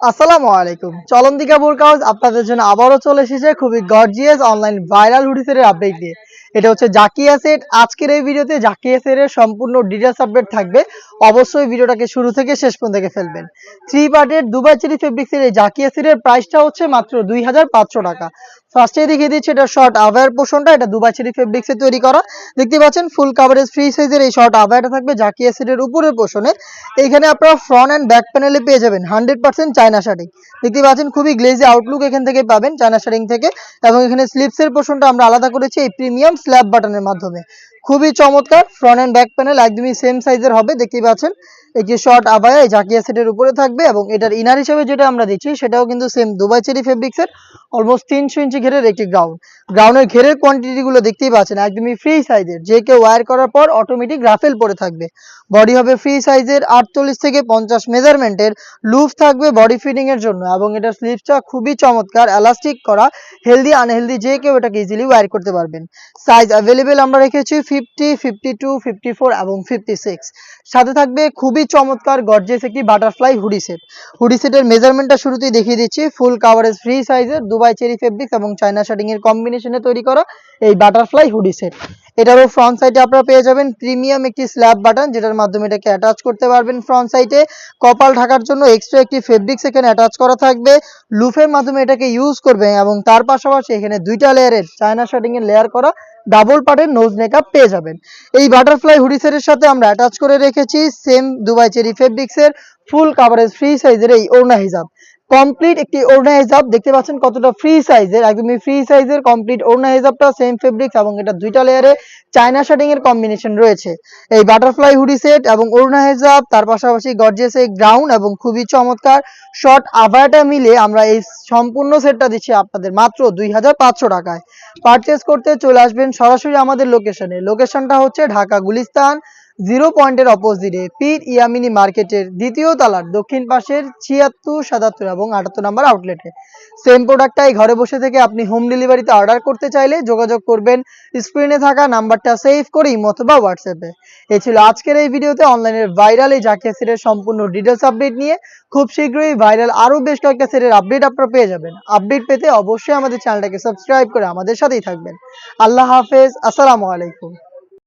আসসালামু আলাইকুম। আপনাদের জন্য আবারও চলে এসেছে খুবই গর্জিয়াস অনলাইন ভাইরাল হুডিসের আপডেট এটা হচ্ছে জাকিয়া সেট আজকের এই ভিডিওতে জাকিয়া সেটের সম্পূর্ণ ডিটেলস আপডেট থাকবে। অবশ্যই ভিডিওটাকে শুরু থেকে শেষ পর্যন্ত দেখে ফেলবেন। থ্রি পার্টের দুবাই চেরি ফেব্রিক্সের এই জাকিয়া সেটের প্রাইসটা হচ্ছে মাত্র দুই হাজার পাঁচশো টাকা। ফার্স্টে দেখিয়ে দিচ্ছি এটা শর্ট আভার পোর্শনটা এটা দুবাই চেরি ফেব্রিক্সে তৈরি করা। দেখতে পাচ্ছেন ফুল কাভারেজ ফ্রি সাইজের এই শর্ট আভারটা থাকবে জাকিয়া সেটের উপরের পোর্শনে এইখানে আপনারা ফ্রন্ট অ্যান্ড ব্যাক প্যানেলে পেয়ে যাবেন হান্ড্রেড পার্সেন্ট চায়না শার্টিং দেখতে পাচ্ছেন, খুবই গ্লেজি আউটলুক এখান থেকে পাবেন চায়না শার্টিং থেকে। এবং এখানে স্লিপসের পোর্শনটা আমরা আলাদা করেছি এই প্রিমিয়াম স্ল্যাব বাটনের মাধ্যমে। খুবই চমৎকার ফ্রন্ট অ্যান্ড ব্যাক প্যানেল একদমই সেম সাইজের হবে, দেখতেই পাচ্ছেন। একটি শর্ট আবায়া এই জাকিয়া সেটের উপরে থাকবে এবং এটার ইনার হিসেবে যেটা আমরা দিচ্ছি, সেটাও কিন্তু সেম দুবাই চেরি ফেব্রিক্সের অলমোস্ট তিনশো ইঞ্চি ঘেরের একটি গ্রাউন্ড গ্রাউন্ডের ঘেরের কোয়ান্টিটিগুলো দেখতেই পাচ্ছেন, একদমই ফ্রি সাইজের যে কেউ ওয়্যার করার পর অটোমেটিক রাফেল পরে থাকবে। বডি হবে ফ্রি সাইজের আটচল্লিশ থেকে পঞ্চাশ মেজারমেন্টের লুফ থাকবে বডি ফিটিং এর জন্য এবং এটার স্লিভসটা খুবই চমৎকার এলাস্টিক করা হেলদি আনহেলদি যে কেউ এটাকে ইজিলি ওয়্যার করতে পারবেন। সাইজ অ্যাভেলেবেল আমরা রেখেছি fifty fifty two fifty four এবং ফিফটি সিক্স সাথে থাকবে খুবই চমৎকার গর্জেস একটি বাটারফ্লাই হুডি সেট হুডি সেটের মেজারমেন্টটা শুরুতেই দেখিয়ে দিচ্ছি। ফুল কাভারেজ ফ্রি সাইজের দুবাই চেরি ফেব্রিক্স এবং চায়না শার্টিং এর কম্বিনেশনে তৈরি করা এই বাটারফ্লাই হুডি সেট এটারও ফ্রন্ট সাইডে আপনারা পেয়ে যাবেন প্রিমিয়াম একটি স্ল্যাব বাটন যেটার মাধ্যমে এটাকে অ্যাটাচ করতে পারবেন ফ্রন্ট সাইডে কপাল ঢাকার জন্য এক্সট্রা একটি ফেব্রিক্স এখানে অ্যাটাচ করা থাকবে। লুফের মাধ্যমে এটাকে ইউজ করবে এবং তার পাশাপাশি এখানে দুইটা লেয়ারের চায়না শার্টিং এর লেয়ার করা ডাবল পার্টের নোজ মেকআপ পেয়ে যাবেন। এই বাটারফ্লাই হুডি সেটের সাথে আমরা অ্যাটাচ করে রেখেছি সেম দুবাই চেরি ফেব্রিক্সের ফুল কাভারেজ ফ্রি সাইজের এই ওড়না হিজাব। কমপ্লিট একটি ওড়না হিজাব, দেখতে পাচ্ছেন কতটা ফ্রি সাইজের একদমই ফ্রি সাইজের কমপ্লিট ওড়না হিজাবটা সেম ফেব্রিক্স এবং এটা দুইটা লেয়ারে চায়না শার্টিং এর কম্বিনেশন রয়েছে। এই বাটারফ্লাই হুডি সেট এবং ওড়না হিজাব, তার পাশাপাশি গর্জিয়াস এই গ্রাউন্ড এবং খুবই চমৎকার শর্ট আভায়াটা মিলে আমরা এই সম্পূর্ণ সেটটা দিচ্ছি আপনাদের মাত্র দুই হাজার পাঁচশো টাকায়। পারচেস করতে চলে আসবেন সরাসরি আমাদের লোকেশনে লোকেশনটা হচ্ছে ঢাকা গুলিস্তান জিরো পয়েন্টের অপোজিটে পীর ইয়ামিনী মার্কেটের দ্বিতীয় তলার দক্ষিণ পাশের ছিয়াত্তর, সাতাত্তর এবং আটাত্তর নাম্বার আউটলেটে। সেম প্রোডাক্টটাই ঘরে বসে থেকে আপনি হোম ডেলিভারিতে অর্ডার করতে চাইলে যোগাযোগ করবেন। স্ক্রিনে থাকা নাম্বারটা সেভ করে অথবা হোয়াটসঅ্যাপে এই ছিল আজকের এই ভিডিওতে অনলাইনের ভাইরাল এই জাকিয়া সেটের সম্পূর্ণ ডিটেলস আপডেট নিয়ে। খুব শীঘ্রই ভাইরাল আরও বেশ কয়েকটা সেটের আপডেট আপনারা পেয়ে যাবেন। আপডেট পেতে অবশ্যই আমাদের চ্যানেলটাকে সাবস্ক্রাইব করে আমাদের সাথেই থাকবেন। আল্লাহ হাফেজ, আসসালামু আলাইকুম।